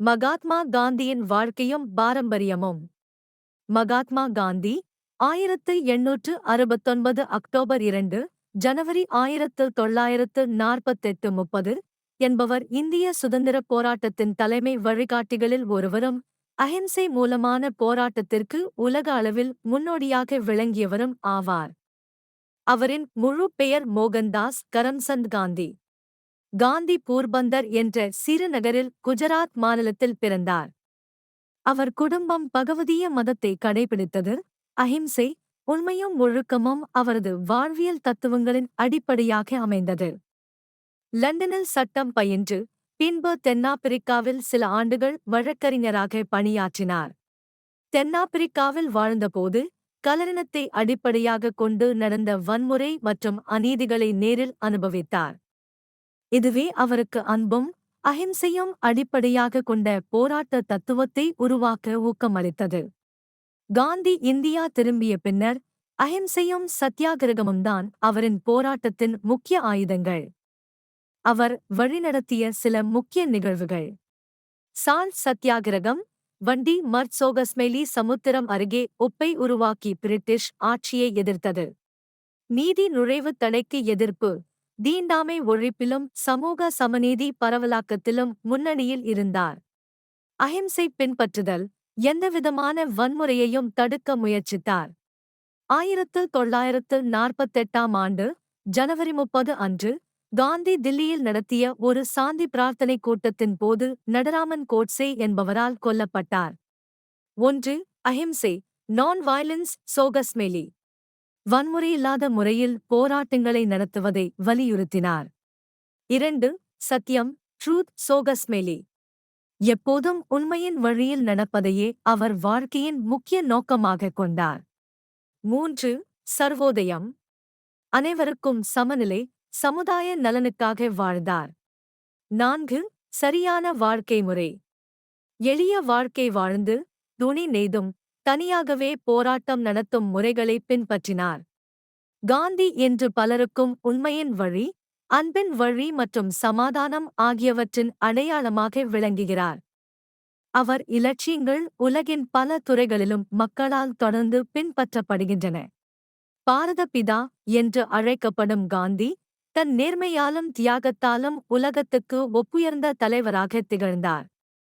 மகாத்மா காந்தியின் வாழ்க்கையும் பாரம்பரியமும். மகாத்மா காந்தி ஆயிரத்து எண்ணூற்று அறுபத்தொன்பது அக்டோபர் இரண்டு ஜனவரி ஆயிரத்து தொள்ளாயிரத்து நாற்பத்தெட்டு முப்பது என்பவர் இந்திய சுதந்திரப் போராட்டத்தின் தலைமை வழிகாட்டிகளில் ஒருவரும் அஹிம்சை மூலமான போராட்டத்திற்கு உலக அளவில் முன்னோடியாக விளங்கியவரும் ஆவார். அவரின் முழு பெயர் மோகன்தாஸ் கரம்சந்த் காந்தி. காந்தி பூர்பந்தர் என்ற சிறு நகரில் குஜராத் மாநிலத்தில் பிறந்தார். அவர் குடும்பம் பகவதிய மதத்தை கடைபிடித்தது. அஹிம்சை உண்மையும் ஒழுக்கமும் அவரது வாழ்வியல் தத்துவங்களின் அடிப்படையாக அமைந்தது. லண்டனில் சட்டம் பயின்று பின்பு தென்னாப்பிரிக்காவில் சில ஆண்டுகள் வழக்கறிஞராக பணியாற்றினார். தென்னாப்பிரிக்காவில் வாழ்ந்தபோது கலரினத்தை அடிப்படையாகக் கொண்டு நடந்த வன்முறை மற்றும் அநீதிகளை நேரில் அனுபவித்தார். இதுவே அவருக்கு அன்பும் அஹிம்சையும் அடிப்படையாக கொண்ட போராட்ட தத்துவத்தை உருவாக்க ஊக்கமளித்தது. காந்தி இந்தியா திரும்பிய பின்னர் அஹிம்சையும் சத்தியாகிரகமும் தான் அவரின் போராட்டத்தின் முக்கிய ஆயுதங்கள். அவர் வழிநடத்திய சில முக்கிய நிகழ்வுகள். சால் சத்தியாகிரகம் வண்டி மர்சோகஸ்மெலி சமுத்திரம் அருகே உப்பை உருவாக்கி பிரிட்டிஷ் ஆட்சியை எதிர்த்தது. நீதி நுழைவுத் தடைக்கு எதிர்ப்பு தீண்டாமை ஒழிப்பிலும் சமூக சமநீதி பரவலாக்கத்திலும் முன்னணியில் இருந்தார். அஹிம்சை பின்பற்றுதல் எந்தவிதமான வன்முறையையும் தடுக்க முயற்சித்தார். ஆயிரத்து தொள்ளாயிரத்து நாற்பத்தெட்டாம் ஆண்டு ஜனவரி முப்பது அன்று காந்தி தில்லியில் நடத்திய ஒரு சாந்தி பிரார்த்தனை கூட்டத்தின் போது நடராமன் கோட்சே என்பவரால் கொல்லப்பட்டார். ஒன்று அஹிம்சை நான் வயலன்ஸ் சோகஸ்மேலி. வன்முறையில்லாத முறையில் போராட்டங்களை நடத்துவதை வலியுறுத்தினார். இரண்டு சத்தியம் ட்ரூத் சோகஸ்மெலி எப்போதும் உண்மையின் வழியில் நடப்பதையே அவர் வாழ்க்கையின் முக்கிய நோக்கமாகக் கொண்டார். மூன்று சர்வோதயம். அனைவருக்கும் சமநிலை சமுதாய நலனுக்காக வாழ்ந்தார். நான்கு சரியான வாழ்க்கை முறை. எளிய வாழ்க்கை வாழ்ந்து துணி நெய்தும் தனியாகவே போராட்டம் நடத்தும் முறைகளை பின்பற்றினார். காந்தி என்று பலருக்கும் உண்மையின் வழி அன்பின் வழி மற்றும் சமாதானம் ஆகியவற்றின் அடையாளமாக விளங்குகிறார். அவர் இலட்சியங்கள் உலகின் பல துறைகளிலும் மக்களால் தொடர்ந்து பின்பற்றப்படுகின்றன. பாரத பிதா என்று அழைக்கப்படும் காந்தி தன் நேர்மையாலும் தியாகத்தாலும் உலகத்துக்கு ஒப்புயர்ந்த தலைவராக திகழ்ந்தார்.